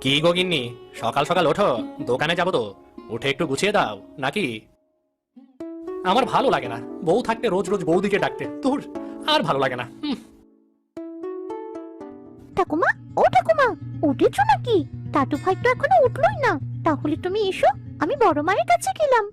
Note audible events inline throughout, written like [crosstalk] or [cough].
কি গো গিন্নি? সকাল সকাল ওঠো দোকানে যাব তো। উঠে একটু গুছিয়ে দাও নাকি? আমার ভালো লাগে না। বউ থাকতে রোজ রোজ বৌদিকে ডাকতে। তোর আর ভালো লাগে না। হুম, ঠাকুমা ও ঠাকুমা উঠেছো নাকি? দাদু ভাই তো এখনও উঠলোই না। তাহলে তুমি এসো আমি বড় মায়ের কাছে গেলাম।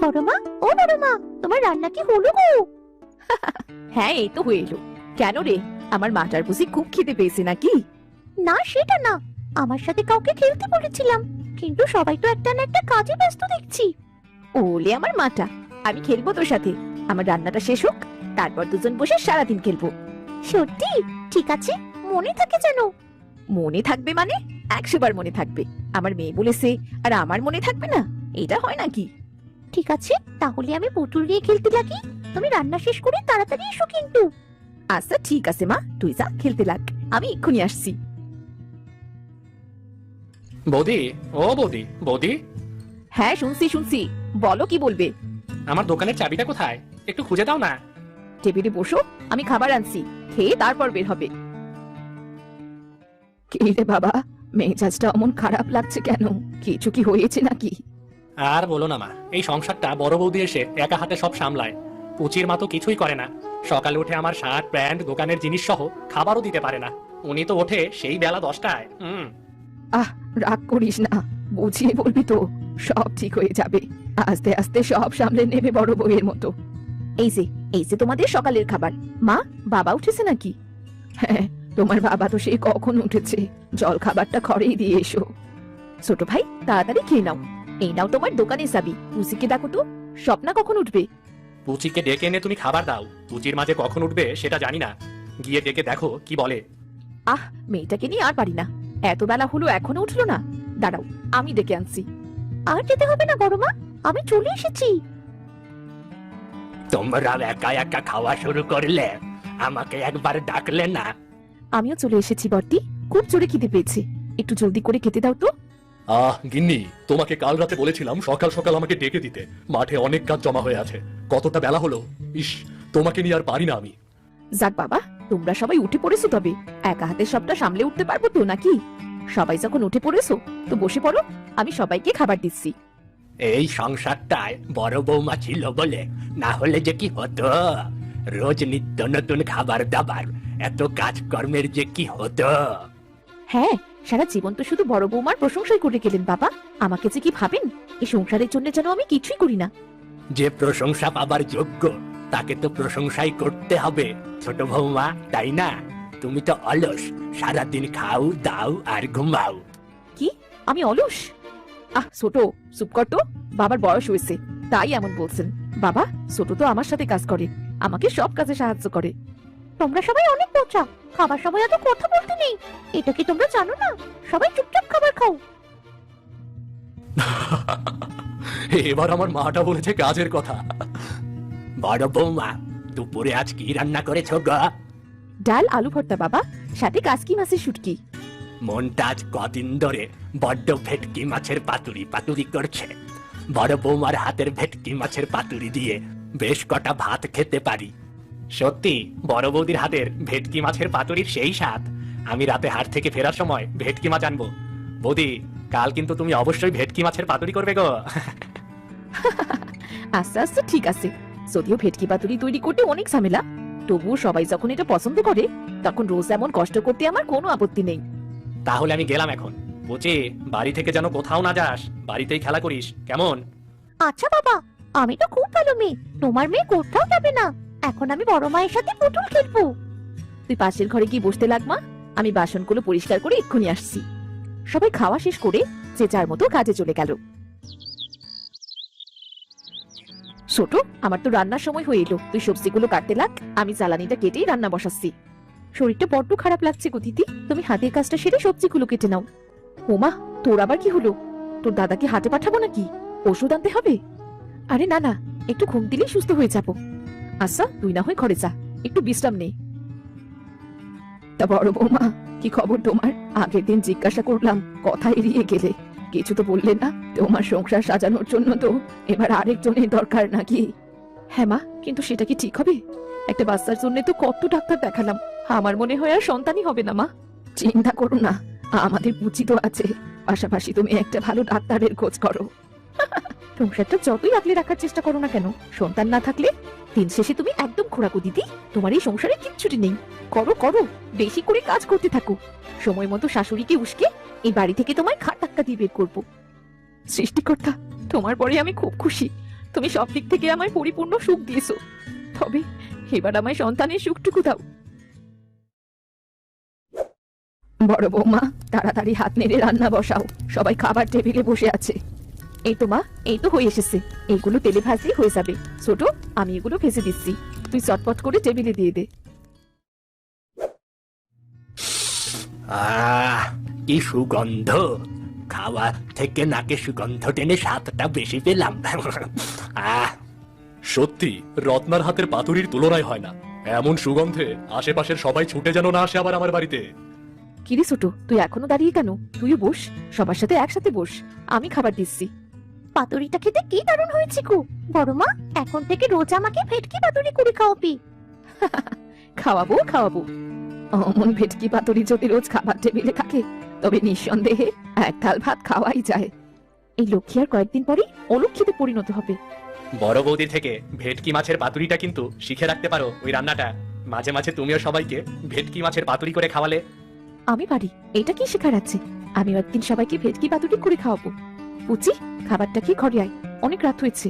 বড় মা ও বড় মা তোমার রান্না কি হলো গো? [laughs] হ্যাঁ এই তো হয়ে এলো। কেন রে? আমার মাটার বুঝি খুব খিদে পেয়েছে নাকি? না সেটা না। আমার সাথে কাউকে খেলতে বলেছিলাম কিন্তু সবাই তো একটা না একটা কাজে ব্যস্ত দেখছি। ওলে আমার মাটা আমি খেলব তোর সাথে। আমার রান্নাটা শেষ হোক তারপর দুজন বসে সারাদিন খেলব। সত্যি? ঠিক আছে মনে থাকে যেন। মনে থাকবে মানে? একশো বার মনে থাকবে। আমার মেয়ে বলেছে আর আমার মনে থাকবে না? এটা হয় নাকি? ঠিক আছে তাহলে আমি পুতুল নিয়ে খেলতে লাগি। তুমি রান্না শেষ করে তাড়াতাড়ি এসো কিন্তু। আচ্ছা ঠিক আছে মা তুই যা খেলতে লাগ। আমি এক্ষুনি আসছি। বৌদি ও বৌদি বৌদি। হ্যাঁ শুনছি শুনছি। বলো কি বলবে? আমার দোকানের চাবিটা কোথায়? একটু খুঁজে দাও না। টেবিলে বসো আমি খাবার আনছি। খেয়ে তারপর বের হবে। কি রে বাবা মেজাজটা অমন খারাপ লাগছে কেন? কিছু কি হয়েছে নাকি? আর বলো না মা এই সংসারটা বড় বৌদি এসে একা হাতে সব সামলায়। পুচির মা তো কিছুই করে না। সকালে উঠে আমার শার্ট প্যান্ট দোকানের জিনিস সহ খাবারও দিতে পারে না। উনি তো ওঠে সেই বেলা দশটায়। হুম। রাগ করিস না। বুঝিয়ে বলবি তো সব ঠিক হয়ে যাবে। আস্তে আস্তে সব সামলে নেবে বড় বউয়ের মতো। এই যে এই যে তোমাদের সকালের খাবার। মা বাবা উঠেছে নাকি? হ্যাঁ তোমার বাবা তো সে কখন উঠেছে। জল খাবারটা ঘরেই দিয়ে এসো। ছোট ভাই তাড়াতাড়ি খেয়ে নাও। এই নাও তোমার দোকানে যাবি পুসিকে ডাকো তো স্বপ্না কখন উঠবে? পুচিকে ডেকে এনে তুমি খাবার দাও। পুচির মাঝে কখন উঠবে সেটা জানি না। গিয়ে ডেকে দেখো কি বলে। আহ মেয়েটাকে নিয়ে আর পারি না। এত বেলা হলো এখনও উঠল না। দাঁড়াও আমি ডেকে আনছি। আর যেতে হবে না বড় মা আমি চলে এসেছি। তোমরা একা একা খাওয়া শুরু করলে আমাকে একবার ডাকলে না? আমিও চলে এসেছি বর্তি খুব জোরে খিদে পেয়েছে। একটু জলদি করে খেতে দাও তো। আহ গিন্নি তোমাকে কাল রাতে বলেছিলাম সকাল সকাল আমাকে ডেকে দিতে। মাঠে অনেক কাজ জমা হয়ে আছে। কতটা বেলা হলো? ইস তোমাকে নিয়ে আর পারি না আমি। যাক বাবা তোমরা সবাই উঠে পড়েছো তবে। একা হাতে সবটা সামলে উঠতে পারব তো নাকি? সবাই যখন উঠে পড়েছো তো বসে পড়ো আমি সবাইকে খাবার দিচ্ছি। এই সংসারটায় বড় বৌমা ছিল বলে না হলে যে কি হতো? রোজ নিত্য নতুন খাবার দাবার এত কাজকর্মের যে কি হতো? হ্যাঁ সারা জীবন তো শুধু বড় বৌমার প্রশংসাই করে গেলেন বাবা। আমাকে যে কি ভাবেন? এই সংসারের জন্য যেন আমি কিছুই করি না। যে প্রশংসা পাবার যোগ্য তাকে তো প্রশংসাই করতে হবে। ছোট বৌমা তাই না? তুমি তো অলস। সারাদিন খাও দাও আর ঘুমাও। কি? আমি অলস? আহ ছোট চুপ কর তো। বাবার বয়স হয়েছে তাই এমন বলছেন। বাবা ছোট তো আমার সাথে কাজ করে। আমাকে সব কাজে সাহায্য করে। তোমরা সবাই অনেক বোঝা খাবার সময় এত কথা বলতে নেই। এটা কি তোমরা জানো না? সবাই চুপচাপ খাবার খাও। [laughs] এবার আমার মাটা বলেছে কাজের কথা। বড় বৌমা দুপুরে আজ কি রান্না করেছ গা? ডাল আলু ভর্তা বাবা। সাথে কাসকি মাছের শুটকি। মনটা আজ কদিন ধরে বড্ড ভেটকি মাছের পাতুরি পাতুরি করছে। বড় বৌমার হাতের ভেটকি মাছের পাতুরি দিয়ে বেশ কটা ভাত খেতে পারি। সত্যি বড় বৌদির হাতের ভেটকি মাছের পাতুরির সেই স্বাদ। আমি রাতে হাট থেকে ফেরার সময় ভেটকি মাছ আনব। বৌদি কাল কিন্তু তুমি অবশ্যই ভেটকি মাছের পাতুরি করবে গো। [laughs] আস্তে আস্তে ঠিক আছে। যদিও ভেটকি পাতুরি তৈরি করতে অনেক ঝামেলা তবুও সবাই যখন এটা পছন্দ করে তখন রোজ এমন কষ্ট করতে আমার কোনো আপত্তি নেই। তাহলে আমি গেলাম এখন। বুঝি বাড়ি থেকে যেন কোথাও না যাস বাড়িতেই খেলা করিস কেমন? আচ্ছা বাবা আমি তো খুব ভালো মেয়ে তোমার মেয়ে কোথাও যাবে না। এখন আমি বড় মায়ের সাথে পুতুল খেলব। তুই পাশের ঘরে গিয়ে বসতে লাগমা আমি বাসনগুলো পরিষ্কার করে এক্ষুনি আসছি। সবাই খাওয়া শেষ করে যে যার মতো কাজে চলে গেল। ছোট, আমার তো রান্নার সময় হয়ে এলো। তুই সবজিগুলো কাটতে লাগ, আমি জ্বালানিটা কেটেই রান্না বসাচ্ছি। শরীরটা বড্ড খারাপ লাগছে গো দিদি। তুমি হাতের কাজটা সেরে সবজিগুলো কেটে নাও। ওমা, তোর আবার কি হলো? তোর দাদাকে হাটে পাঠাবো নাকি? ওষুধ আনতে হবে? আরে না না, একটু ঘুম দিলেই সুস্থ হয়ে যাব। আচ্ছা তুই না হয় ঘরে যা, একটু বিশ্রাম নে। তা বড় বৌমা, কি খবর তোমার? আগের দিন জিজ্ঞাসা করলাম কথা এড়িয়ে গেলে। কিছু তো বললে না, তোমার সংসার সাজানোর জন্য তো এবার আরেকজনের দরকার নাকি? হ্যাঁ মা, কিন্তু সেটা কি ঠিক হবে? একটা বাচ্চার জন্য তো কত ডাক্তার দেখালাম, আমার মনে হয় আর সন্তানই হবে না মা। চিন্তা করো না, আমাদের পুচি তো আছে, পাশাপাশি তুমি একটা ভালো ডাক্তারের খোঁজ করো। সংসারটা যতই আগলে রাখার চেষ্টা করো না কেন, সন্তান না থাকলে দিন শেষে তুমি একদম খোরাকু দিদি, তোমার এই সংসারে কিচ্ছুটি নেই। করো করো, বেশি করে কাজ করতে থাকো। সময় মতো শাশুড়িকে উস্কে এই বাড়ি থেকে তোমায় খাট ধাক্কা দিয়ে বের করব। সৃষ্টিকর্তা, তোমার পরে আমি খুব খুশি। তুমি সব দিক থেকে আমায় পরিপূর্ণ সুখ দিয়েছ। তবে এবার আমায় সন্তানের সুখটুকু দাও। বড় বৌমা, তাড়াতাড়ি হাত নেড়ে রান্না বসাও। সবাই খাবার টেবিলে বসে আছে। এই তো মা, এই তো হয়ে এসেছে। এইগুলো তেলে ভাজলেই হয়ে যাবে। ছোট, আমি এগুলো ভেজে দিচ্ছি। তুই চটপট করে টেবিলে দিয়ে দে। আহ কি সুগন্ধ। খাওয়া থেকে নাকে সুগন্ধ টেনে স্বাদটা বেশি পেলাম। আহ। সত্যি রত্নার হাতের পাতুরির তুলনায় হয় না। এমন সুগন্ধে আশেপাশের সবাই ছুটে যেন না আসে আবার আমার বাড়িতে। কিরে ছোট তুই এখনও দাঁড়িয়ে কেন? তুইও বস সবার সাথে একসাথে বস। আমি খাবার দিচ্ছি। পাতুরিটা খেতে কি দারুণ হয়েছে গো। বড় মা এখন থেকে রোজ আমাকে ভেটকি পাতুরি করে খাওয়াবি। খাওয়াবো খাওয়াবো। অমন ভেটকি পাতুরি যদি রোজ খাবার টেবিলে থাকে তবে নিঃসন্দেহে এক থাল ভাত খাওয়াই যায়। এই লক্ষ্মী আর কয়েকদিন পরে অলক্ষীতে পরিণত হবে। বড় বৌদি থেকে ভেটকি মাছের পাতুরিটা কিন্তু শিখে রাখতে পারো ওই রান্নাটা। মাঝে মাঝে তুমিও সবাইকে ভেটকি মাছের পাতুরি করে খাওয়ালে। আমি পারি এটা কি শেখার আছে? আমি একদিন সবাইকে ভেটকি পাতুরি করে খাওয়াবো। পুচি খাবারটা কি ঘরে আয় অনেক রাত হয়েছে।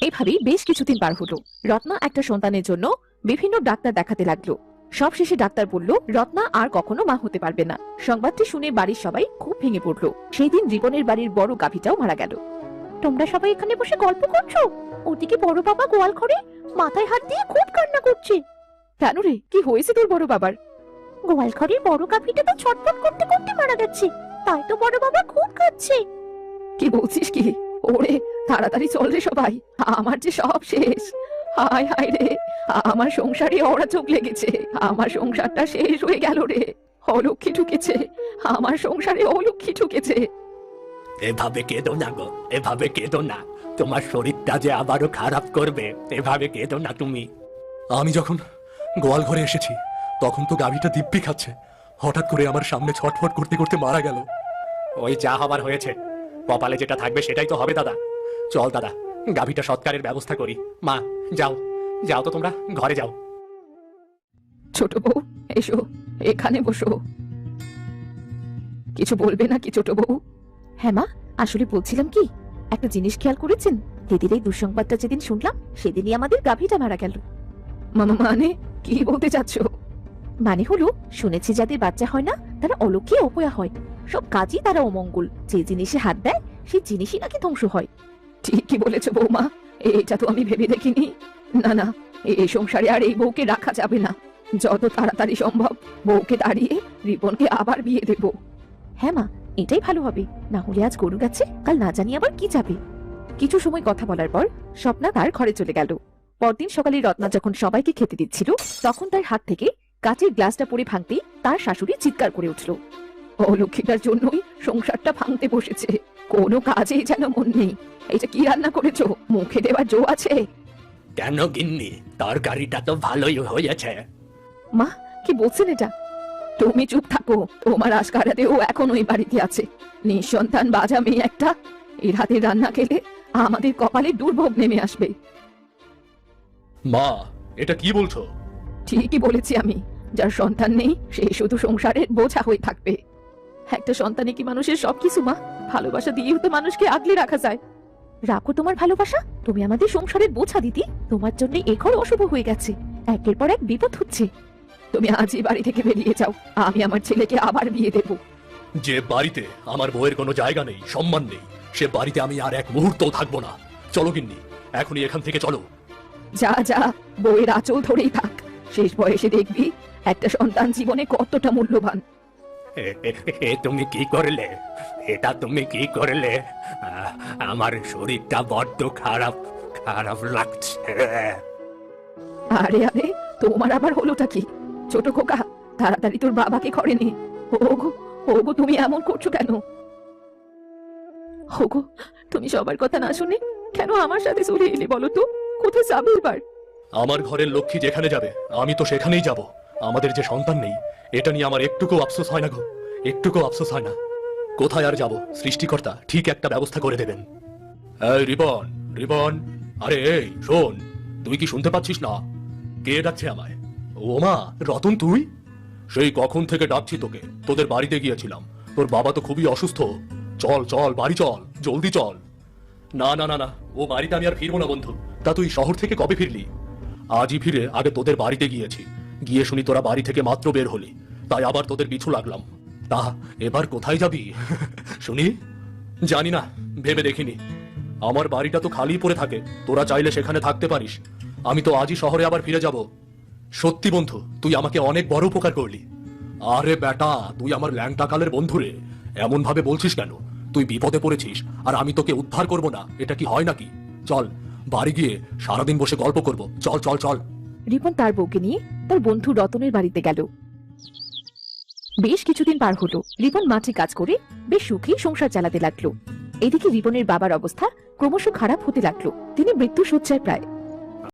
এইভাবেই বেশ কিছুদিন পার হলো। রত্না একটা সন্তানের জন্য বিভিন্ন ডাক্তার দেখাতে লাগল। সবশেষে ডাক্তার বলল, রত্না আর কখনো মা হতে পারবে না। সংবাদটি শুনে বাড়ির সবাই খুব ভেঙে পড়ল। সেই দিন জীবনের বাড়ির বড় গাভীটাও মারা গেল। তোমরা সবাই এখানে বসে গল্প করছ? ওদিকে বড় বাবা গোয়াল ঘরে মাথায় হাত দিয়ে খুব কান্না করছে। কেন রে? কি হয়েছে তোর বড় বাবার? গোয়াল ঘরের বড় কাপিটা তো ছটফট করতে করতে মারা গেছে। তাই তো বড় বাবা খুব কাঁদছে। কি বলছিস কি? ওরে, তাড়াতাড়ি চল রে সবাই। আমার যে সব শেষ। হায় হায় রে আমার সংসারে ওরা চোখ লেগেছে আমার সংসারটা শেষ হয়ে গেল রে। অলক্ষী ঢুকেছে আমার সংসারে অলক্ষী ঢুকেছে এভাবে কেঁদো না গো এভাবে কেঁদো না। তোমার শরীরটা যে আবারও খারাপ করবে এভাবে কেঁদো না তুমি। আমি যখন গোয়াল ঘরে এসেছি তখন তো গাভীটা দিব্যি খাচ্ছে। হঠাৎ করে আমার সামনে ছটফট করতে করতে মারা গেল। ওই যা হবার হয়েছে কপালে যেটা থাকবে সেটাই তো হবে দাদা। চল দাদা গাভীটা সৎকারের ব্যবস্থা করি। মা যাও যাও তো তোমরা ঘরে যাও। ছোট বউ এসো এখানে বসো। কিছু বলবে না কি ছোট বউ? হ্যাঁ মা আসলে বলছিলাম কি একটা জিনিস খেয়াল করেছেন? দিদির এই দুঃসংবাদটা যেদিন শুনলাম সেদিনই আমাদের গাভীটা মারা গেল। মামা মানে কি বলতে চাচ্ছ? মানে হলো শুনেছি যাদের বাচ্চা হয় না তারা অলক্ষী অপয়া হয়। সব কাজই তারা অমঙ্গল। যে জিনিসে হাত দেয় সেই জিনিসই নাকি ধ্বংস হয়। ঠিকই বলেছ বৌমা, এটা তো আমি ভেবে দেখিনি। না না, এই সংসারে আর এই বউকে রাখা যাবে না। যত তাড়াতাড়ি সম্ভব বউকে দাঁড়িয়ে রিপনকে আবার বিয়ে দেব। হ্যাঁ মা, এটাই ভালো হবে। না হলে আজ গরু গেছে, কাল না জানি আবার কি যাবে। কিছু সময় কথা বলার পর স্বপ্না তার ঘরে চলে গেল। পরদিন সকালে রত্না যখন সবাইকে খেতে দিচ্ছিল, তখন তার হাত থেকে কাচের গ্লাসটা পড়ে ভাঙতেই তার শাশুড়ি চিৎকার করে উঠল। অলক্ষীটার জন্যই সংসারটা ভাঙতে বসেছে। কোনো কাজেই যেন মন নেই। এটা কি রান্না করেছ? মুখে দেওয়ার জো আছে। কেন গিন্নি? তরকারিটা তো ভালোই হয়েছে। মা কি বলছেন এটা? তুমি চুপ থাকো। তোমার আশকারাতেও এখন ওই বাড়িতে আছে। নিঃসন্তান বাজা মেয়ে একটা। এর হাতে রান্না খেলে আমাদের কপালে দুর্ভোগ নেমে আসবে। মা এটা কি বলছো? ঠিকই বলেছি আমি। যার সন্তান নেই সে শুধু সংসারের বোঝা হয়ে থাকবে। একটা সন্তানে কি মানুষের সবকিছু মা? ভালোবাসা দিয়েও তো মানুষকে আগলে রাখা যায়। রাখো তোমার ভালোবাসা। তুমি আমাদের সংসারের বোঝা দিদি। তোমার জন্য এ ঘর অশুভ হয়ে গেছে। একের পর এক বিপদ হচ্ছে। তুমি আজই বাড়ি থেকে বেরিয়ে যাও। আমি আমার ছেলেকে আবার বিয়ে দেব। যে বাড়িতে আমার বউয়ের কোনো জায়গা নেই সম্মান নেই সে বাড়িতে আমি আর এক মুহূর্তও থাকব না। চলো গিন্নি এখনই এখান থেকে চলো। যা যা বউয়ের আঁচল ধরেই থাক। শেষ বয়সে দেখবি একটা সন্তান জীবনে কতটা মূল্যবান। এ- [laughs] তুমি কি করলে? এটা তুমি কি করলে? আমার শরীরটা বড্ড খারাপ খারাপ লাগছে। আরে আরে তোমার আবার হলোটা কি? ছোট খোকা তাড়াতাড়ি তোর বাবাকে ঘরে নে। ওগো ওগো তুমি এমন করছ কেন? ওগো তুমি সবার কথা না শুনে কেন আমার সাথে চলে এলে বলো তো? কোথায় যাবে এবার? আমার ঘরের লক্ষ্মী যেখানে যাবে আমি তো সেখানেই যাব। আমাদের যে সন্তান নেই, এটা নিয়ে আমার একটুকু আফসোস হয় না গো। একটুকু আফসোস হয় না। কোথায় আর যাব? সৃষ্টিকর্তা ঠিক একটা ব্যবস্থা করে দেবেন। এই রিবন রিবন, আরে এই, শোন, তুই কি শুনতে পাচ্ছিস না? কে ডাকছে আমায়? ও মা, রতন তুই? সেই কখন থেকে ডাকছি তোকে। তোদের বাড়িতে গিয়েছিলাম। তোর বাবা তো খুবই অসুস্থ। চল চল, বাড়ি চল, জলদি চল। না না না না, ও বাড়িতে আমি আর ফিরবো না বন্ধু। তা তুই শহর থেকে কবে ফিরলি? আজই ফিরে আগে তোদের বাড়িতে গিয়েছি। গিয়ে শুনি তোরা বাড়ি থেকে মাত্র বের হলি। তাই আবার তোদের পিছু লাগলাম। তা, এবার কোথায় যাবি? [laughs] শুনি? জানি না, ভেবে দেখিনি। আমার বাড়িটা তো খালি পড়ে থাকে, তোরা চাইলে সেখানে থাকতে পারিস। আমি তো আজই শহরে আবার ফিরে যাব। সত্যি বন্ধু, তুই আমাকে অনেক বড় উপকার করলি। আরে বেটা তুই আমার ল্যাংটা কালের বন্ধু রে। এমন ভাবে বলছিস কেন? তুই বিপদে পড়েছিস, আর আমি তোকে উদ্ধার করব না। এটা কি হয় নাকি? চল, বাড়ি গিয়ে সারাদিন বসে গল্প করব। চল চল চল। রিপন তার বউকে নিয়ে তার বন্ধু রতনের বাড়িতে গেল। বেশ কিছুদিন পার হলো। রিপন মাঠে কাজ করে বেশ সুখী সংসার চালাতে লাগল। এদিকে রিপনের বাবার অবস্থা ক্রমশ খারাপ হতে লাগল। তিনি মৃত্যু শয্যায় প্রায়।